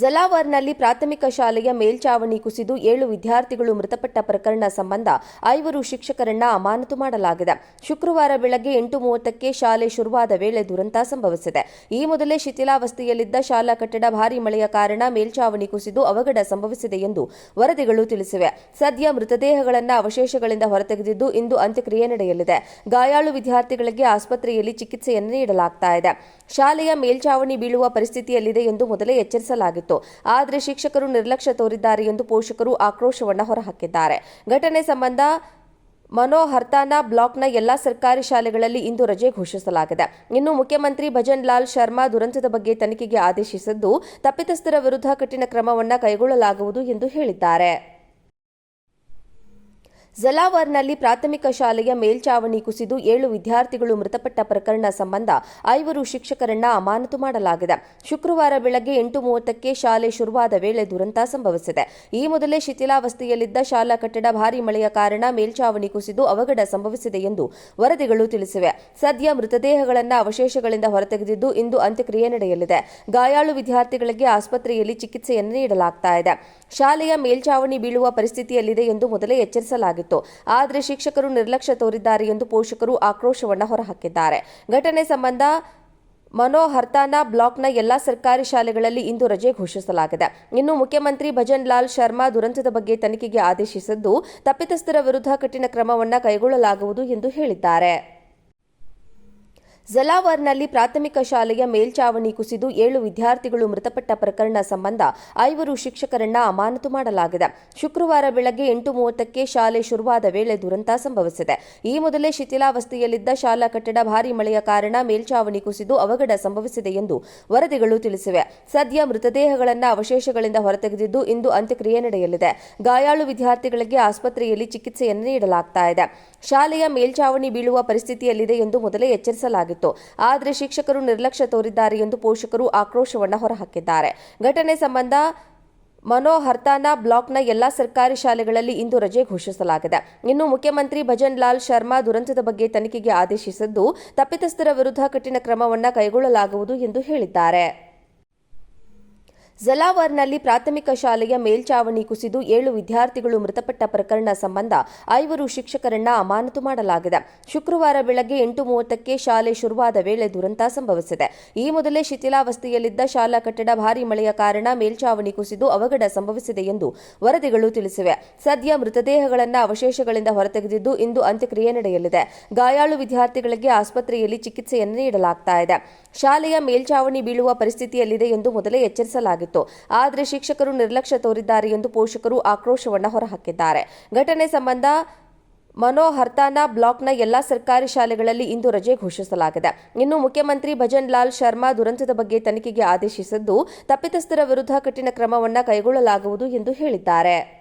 ಜಲಾವರ್ನಲ್ಲಿ ಪ್ರಾಥಮಿಕ ಶಾಲೆಯ ಮೇಲ್ಚಾವಣಿ ಕುಸಿದು ಏಳು ವಿದ್ಯಾರ್ಥಿಗಳು ಮೃತಪಟ್ಟ ಪ್ರಕರಣ ಸಂಬಂಧ ಐವರು ಶಿಕ್ಷಕರನ್ನ ಅಮಾನತು ಮಾಡಲಾಗಿದೆ. ಶುಕ್ರವಾರ ಬೆಳಗ್ಗೆ ಎಂಟು ಮೂವತ್ತಕ್ಕೆ ಶಾಲೆ ಶುರುವಾದ ವೇಳೆ ದುರಂತ ಸಂಭವಿಸಿದೆ. ಈ ಮೊದಲೇ ಶಿಥಿಲಾವಸ್ಥೆಯಲ್ಲಿದ್ದ ಶಾಲಾ ಕಟ್ಟಡ ಭಾರೀ ಮಳೆಯ ಕಾರಣ ಮೇಲ್ಚಾವಣಿ ಕುಸಿದು ಅವಘಡ ಸಂಭವಿಸಿದೆ ಎಂದು ವರದಿಗಳು ತಿಳಿಸಿವೆ. ಸದ್ಯ ಮೃತದೇಹಗಳನ್ನು ಅವಶೇಷಗಳಿಂದ ಹೊರತೆಗೆದಿದ್ದು ಇಂದು ಅಂತ್ಯಕ್ರಿಯೆ ನಡೆಯಲಿದೆ. ಗಾಯಾಳು ವಿದ್ಯಾರ್ಥಿಗಳಿಗೆ ಆಸ್ಪತ್ರೆಯಲ್ಲಿ ಚಿಕಿತ್ಸೆಯನ್ನು ನೀಡಲಾಗ್ತಾ ಇದೆ. ಶಾಲೆಯ ಮೇಲ್ಚಾವಣಿ ಬೀಳುವ ಪರಿಸ್ಥಿತಿಯಲ್ಲಿದೆ ಎಂದು ಮೊದಲೇ ಎಚ್ಚರಿಸಲಾಗಿತ್ತು. ಆದರೆ ಶಿಕ್ಷಕರು ನಿರ್ಲಕ್ಷ್ಯ ತೋರಿದ್ದಾರೆ ಎಂದು ಪೋಷಕರು ಆಕ್ರೋಶವನ್ನು ಹೊರಹಾಕಿದ್ದಾರೆ. ಘಟನೆ ಸಂಬಂಧ ಮನೋಹರ್ತಾನಾ ಬ್ಲಾಕ್ನ ಎಲ್ಲಾ ಸರ್ಕಾರಿ ಶಾಲೆಗಳಲ್ಲಿ ಇಂದು ರಜೆ ಘೋಷಿಸಲಾಗಿದೆ. ಇನ್ನು ಮುಖ್ಯಮಂತ್ರಿ ಭಜನ್ ಲಾಲ್ ಶರ್ಮಾ ದುರಂತದ ಬಗ್ಗೆ ತನಿಖೆಗೆ ಆದೇಶಿಸಿದ್ದು, ತಪ್ಪಿತಸ್ಥರ ವಿರುದ್ಧ ಕಠಿಣ ಕ್ರಮವನ್ನು ಕೈಗೊಳ್ಳಲಾಗುವುದು ಎಂದು ಹೇಳಿದ್ದಾರೆ. ಜಲಾವರ್ನಲ್ಲಿ ಪ್ರಾಥಮಿಕ ಶಾಲೆಯ ಮೇಲ್ಚಾವಣಿ ಕುಸಿದು ಏಳು ವಿದ್ಯಾರ್ಥಿಗಳು ಮೃತಪಟ್ಟ ಪ್ರಕರಣ ಸಂಬಂಧ ಐವರು ಶಿಕ್ಷಕರನ್ನ ಅಮಾನತು ಮಾಡಲಾಗಿದೆ. ಶುಕ್ರವಾರ ಬೆಳಗ್ಗೆ ಎಂಟು ಮೂವತ್ತಕ್ಕೆ ಶಾಲೆ ಶುರುವಾದ ವೇಳೆ ದುರಂತ ಸಂಭವಿಸಿದೆ. ಈ ಮೊದಲೇ ಶಿಥಿಲಾವಸ್ಥೆಯಲ್ಲಿದ್ದ ಶಾಲಾ ಕಟ್ಟಡ ಭಾರೀ ಮಳೆಯ ಕಾರಣ ಮೇಲ್ಚಾವಣಿ ಕುಸಿದು ಅವಘಡ ಸಂಭವಿಸಿದೆ ಎಂದು ವರದಿಗಳು ತಿಳಿಸಿವೆ. ಸದ್ಯ ಮೃತದೇಹಗಳನ್ನು ಅವಶೇಷಗಳಿಂದ ಹೊರತೆಗೆದಿದ್ದು ಇಂದು ಅಂತ್ಯಕ್ರಿಯೆ ನಡೆಯಲಿದೆ. ಗಾಯಾಳು ವಿದ್ಯಾರ್ಥಿಗಳಿಗೆ ಆಸ್ಪತ್ರೆಯಲ್ಲಿ ಚಿಕಿತ್ಸೆಯನ್ನು ನೀಡಲಾಗ್ತಾ ಇದೆ. ಶಾಲೆಯ ಮೇಲ್ಚಾವಣಿ ಬೀಳುವ ಪರಿಸ್ಥಿತಿಯಲ್ಲಿದೆ ಎಂದು ಮೊದಲೇ ಎಚ್ಚರಿಸಲಾಗಿತ್ತು. ಆದರೆ ಶಿಕ್ಷಕರು ನಿರ್ಲಕ್ಷ್ಯ ತೋರಿದ್ದಾರೆ ಎಂದು ಪೋಷಕರು ಆಕ್ರೋಶವನ್ನು ಹೊರಹಾಕಿದ್ದಾರೆ. ಘಟನೆ ಸಂಬಂಧ ಮನೋಹರ್ತಾನಾ ಬ್ಲಾಕ್ನ ಎಲ್ಲಾ ಸರ್ಕಾರಿ ಶಾಲೆಗಳಲ್ಲಿ ಇಂದು ರಜೆ ಘೋಷಿಸಲಾಗಿದೆ. ಇನ್ನು ಮುಖ್ಯಮಂತ್ರಿ ಭಜನ್ ಲಾಲ್ ಶರ್ಮಾ ದುರಂತದ ಬಗ್ಗೆ ತನಿಖೆಗೆ ಆದೇಶಿಸಿದ್ದು, ತಪ್ಪಿತಸ್ಥರ ವಿರುದ್ಧ ಕಠಿಣ ಕ್ರಮವನ್ನು ಕೈಗೊಳ್ಳಲಾಗುವುದು ಎಂದು ಹೇಳಿದ್ದಾರೆ. ಜಲಾವರ್ನಲ್ಲಿ ಪ್ರಾಥಮಿಕ ಶಾಲೆಯ ಮೇಲ್ಚಾವಣಿ ಕುಸಿದು ಏಳು ವಿದ್ಯಾರ್ಥಿಗಳು ಮೃತಪಟ್ಟ ಪ್ರಕರಣ ಸಂಬಂಧ ಐವರು ಶಿಕ್ಷಕರನ್ನ ಅಮಾನತು ಮಾಡಲಾಗಿದೆ. ಶುಕ್ರವಾರ ಬೆಳಗ್ಗೆ ಎಂಟು ಮೂವತ್ತಕ್ಕೆ ಶಾಲೆ ಶುರುವಾದ ವೇಳೆ ದುರಂತ ಸಂಭವಿಸಿದೆ. ಈ ಮೊದಲೇ ಶಿಥಿಲಾವಸ್ಥೆಯಲ್ಲಿದ್ದ ಶಾಲಾ ಕಟ್ಟಡ ಭಾರೀ ಮಳೆಯ ಕಾರಣ ಮೇಲ್ಚಾವಣಿ ಕುಸಿದು ಅವಘಡ ಸಂಭವಿಸಿದೆ ಎಂದು ವರದಿಗಳು ತಿಳಿಸಿವೆ. ಸದ್ಯ ಮೃತದೇಹಗಳನ್ನು ಅವಶೇಷಗಳಿಂದ ಹೊರತೆಗೆದಿದ್ದು ಇಂದು ಅಂತ್ಯಕ್ರಿಯೆ ನಡೆಯಲಿದೆ. ಗಾಯಾಳು ವಿದ್ಯಾರ್ಥಿಗಳಿಗೆ ಆಸ್ಪತ್ರೆಯಲ್ಲಿ ಚಿಕಿತ್ಸೆಯನ್ನು ನೀಡಲಾಗ್ತಾ ಇದೆ. ಶಾಲೆಯ ಮೇಲ್ಚಾವಣಿ ಬೀಳುವ ಪರಿಸ್ಥಿತಿಯಲ್ಲಿದೆ ಎಂದು ಮೊದಲೇ ಎಚ್ಚರಿಸಲಾಗಿತ್ತು ಆದರೆ ಶಿಕ್ಷಕರು ನಿರ್ಲಕ್ಷ್ಯ ತೋರಿದ್ದಾರೆ ಎಂದು ಪೋಷಕರು ಆಕ್ರೋಶವನ್ನು ಹೊರಹಾಕಿದ್ದಾರೆ. ಘಟನೆ ಸಂಬಂಧ ಮನೋಹರ್ತಾನಾ ಬ್ಲಾಕ್ನ ಎಲ್ಲಾ ಸರ್ಕಾರಿ ಶಾಲೆಗಳಲ್ಲಿ ಇಂದು ರಜೆ ಘೋಷಿಸಲಾಗಿದೆ. ಇನ್ನು ಮುಖ್ಯಮಂತ್ರಿ ಭಜನ್ ಲಾಲ್ ಶರ್ಮಾ ದುರಂತದ ಬಗ್ಗೆ ತನಿಖೆಗೆ ಆದೇಶಿಸಿದ್ದು, ತಪ್ಪಿತಸ್ಥರ ವಿರುದ್ಧ ಕಠಿಣ ಕ್ರಮವನ್ನು ಕೈಗೊಳ್ಳಲಾಗುವುದು ಎಂದು ಹೇಳಿದ್ದಾರೆ. ಜಲಾವರ್ನಲ್ಲಿ ಪ್ರಾಥಮಿಕ ಶಾಲೆಯ ಮೇಲ್ಚಾವಣಿ ಕುಸಿದು ಏಳು ವಿದ್ಯಾರ್ಥಿಗಳು ಮೃತಪಟ್ಟ ಪ್ರಕರಣ ಸಂಬಂಧ ಐವರು ಶಿಕ್ಷಕರನ್ನ ಅಮಾನತು ಮಾಡಲಾಗಿದೆ. ಶುಕ್ರವಾರ ಬೆಳಗ್ಗೆ ಎಂಟು ಮೂವತ್ತಕ್ಕೆ ಶಾಲೆ ಶುರುವಾದ ವೇಳೆ ದುರಂತ ಸಂಭವಿಸಿದೆ. ಈ ಮೊದಲೇ ಶಿಥಿಲಾವಸ್ಥೆಯಲ್ಲಿದ್ದ ಶಾಲಾ ಕಟ್ಟಡ ಭಾರೀ ಮಳೆಯ ಕಾರಣ ಮೇಲ್ಚಾವಣಿ ಕುಸಿದು ಅವಘಡ ಸಂಭವಿಸಿದೆ ಎಂದು ವರದಿಗಳು ತಿಳಿಸಿವೆ. ಸದ್ಯ ಮೃತದೇಹಗಳನ್ನು ಅವಶೇಷಗಳಿಂದ ಹೊರತೆಗೆದಿದ್ದು ಇಂದು ಅಂತ್ಯಕ್ರಿಯೆ ನಡೆಯಲಿದೆ. ಗಾಯಾಳು ವಿದ್ಯಾರ್ಥಿಗಳಿಗೆ ಆಸ್ಪತ್ರೆಯಲ್ಲಿ ಚಿಕಿತ್ಸೆಯನ್ನು ನೀಡಲಾಗ್ತಾ ಇದೆ. ಶಾಲೆಯ ಮೇಲ್ಚಾವಣಿ ಬೀಳುವ ಪರಿಸ್ಥಿತಿಯಲ್ಲಿದೆ ಎಂದು ಮೊದಲೇ ಆದರೆ ಶಿಕ್ಷಕರು ನಿರ್ಲಕ್ಷ್ಯ ತೋರಿದ್ದಾರೆ ಎಂದು ಪೋಷಕರು ಆಕ್ರೋಶವನ್ನು ಹೊರಹಾಕಿದ್ದಾರೆ. ಘಟನೆ ಸಂಬಂಧ ಮನೋಹರ್ತಾನಾ ಬ್ಲಾಕ್ನ ಎಲ್ಲಾ ಸರ್ಕಾರಿ ಶಾಲೆಗಳಲ್ಲಿ ಇಂದು ರಜೆ ಘೋಷಿಸಲಾಗಿದೆ. ಇನ್ನು ಮುಖ್ಯಮಂತ್ರಿ ಭಜನ್ ಲಾಲ್ ಶರ್ಮಾ ದುರಂತದ ಬಗ್ಗೆ ತನಿಖೆಗೆ ಆದೇಶಿಸಿದ್ದು, ತಪ್ಪಿತಸ್ಥರ ವಿರುದ್ಧ ಕಠಿಣ ಕ್ರಮವನ್ನು ಕೈಗೊಳ್ಳಲಾಗುವುದು ಎಂದು ಹೇಳಿದ್ದಾರೆ.